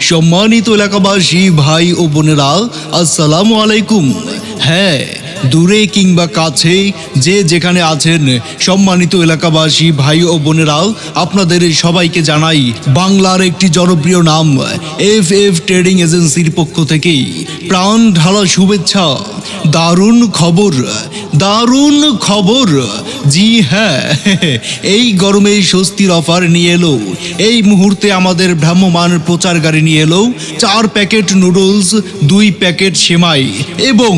সম্মানিত এলাকাবাসী, ভাই ও বোনেরা, আসসালামু আলাইকুম। হ্যাঁ দূরে কিংবা কাছে যে যেখানে আছেন, সম্মানিত এলাকাবাসী, ভাই ও বোনেরাও আপনাদের সবাইকে জানাই বাংলার একটি জনপ্রিয় নাম এফ এফ ট্রেডিং এজেন্সির পক্ষ থেকেই। প্রাণ ঢালা শুভেচ্ছা। দারুণ খবর দারুণ খবর। জি হ্যাঁ এই গরমে স্বস্তির অফার নিয়ে এলো। এই মুহূর্তে আমাদের ভ্রাম্যমান প্রচার গাড়ি নিয়ে এলো চার প্যাকেট নুডলস, দুই প্যাকেট সেমাই এবং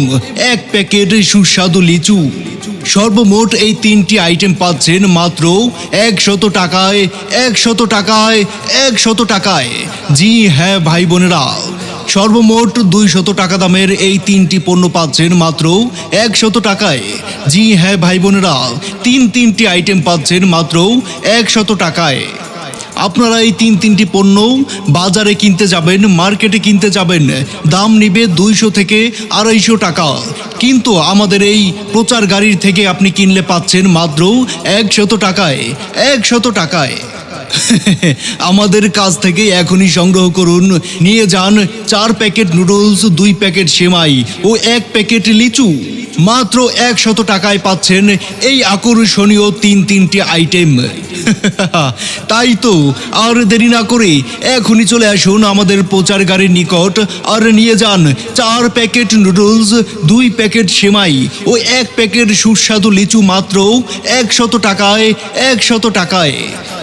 এক প্যাকেট সুস্বাদু লিচু। সর্বমোট এই তিনটি আইটেম পাচ্ছেন মাত্র একশত টাকায় একশত টাকায় একশত টাকায়। জি হ্যাঁ ভাই বোনেরা সর্বমোট দুইশত টাকা দামের এই তিনটি পণ্য পাচ্ছেন মাত্র একশত টাকায়। জি হ্যাঁ ভাই বোনেরা তিন তিনটি আইটেম পাচ্ছেন মাত্র একশত টাকায়। আপনারা এই তিন তিনটি পণ্য বাজারে কিনতে যাবেন, মার্কেটে কিনতে যাবেন। দাম নিবে দুইশো থেকে আড়াইশো টাকা। কিন্তু আমাদের এই প্রচার গাড়ির থেকে আপনি কিনলে পাচ্ছেন মাত্র একশত টাকায় একশত টাকায়। আমাদের কাছ থেকে এখনই সংগ্রহ করুন। নিয়ে যান চার প্যাকেট নুডলস, দুই প্যাকেট সেমাই ও এক প্যাকেট লিচু। মাত্র একশত টাকায় পাচ্ছেন এই আকর্ষণীয় তিন তিনটি আইটেম। তাই তো আর দেরি না করে এখনই চলে আসুন আমাদের প্রচার গাড়ির নিকট আর নিয়ে যান চার প্যাকেট নুডলস, দুই প্যাকেট সেমাই ও এক প্যাকেট সুস্বাদু লিচু মাত্র একশত টাকায় একশত টাকায়।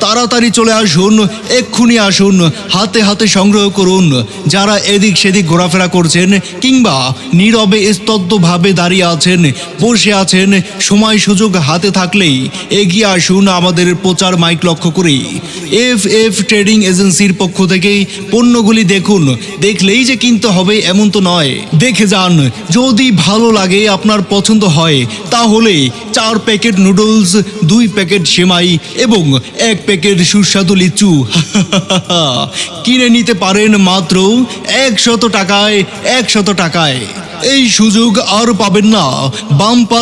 তাড়াতাড়ি চলে আসুন, এক্ষুনি আসুন, হাতে হাতে সংগ্রহ করুন। যারা এদিক সেদিক ঘোরাফেরা করছেন কিংবা নীরবে স্তব্ধভাবে দাঁড়িয়ে আছেন, বসে আছেন, সময় সুযোগ হাতে থাকলেই এগিয়ে আসুন আমাদের প্রচার মাইক লক্ষ্য করে এফ এফ ট্রেডিং এজেন্সির পক্ষ থেকে পণ্যগুলি দেখুন, দেখলেই যে কিনতে হবে এমন তো নয়। দেখে যান, যদি ভালো লাগে, আপনার পছন্দ হয়, তাহলে চার প্যাকেট নুডলস, দুই প্যাকেট সেমাই এবং এক প্যাকেট সুস্বাদু লিচু। কিনে নিতে পারেন মাত্র একশত টাকায় একশত টাকায়। এই সুযোগ আর পাবেন না। বাম্পার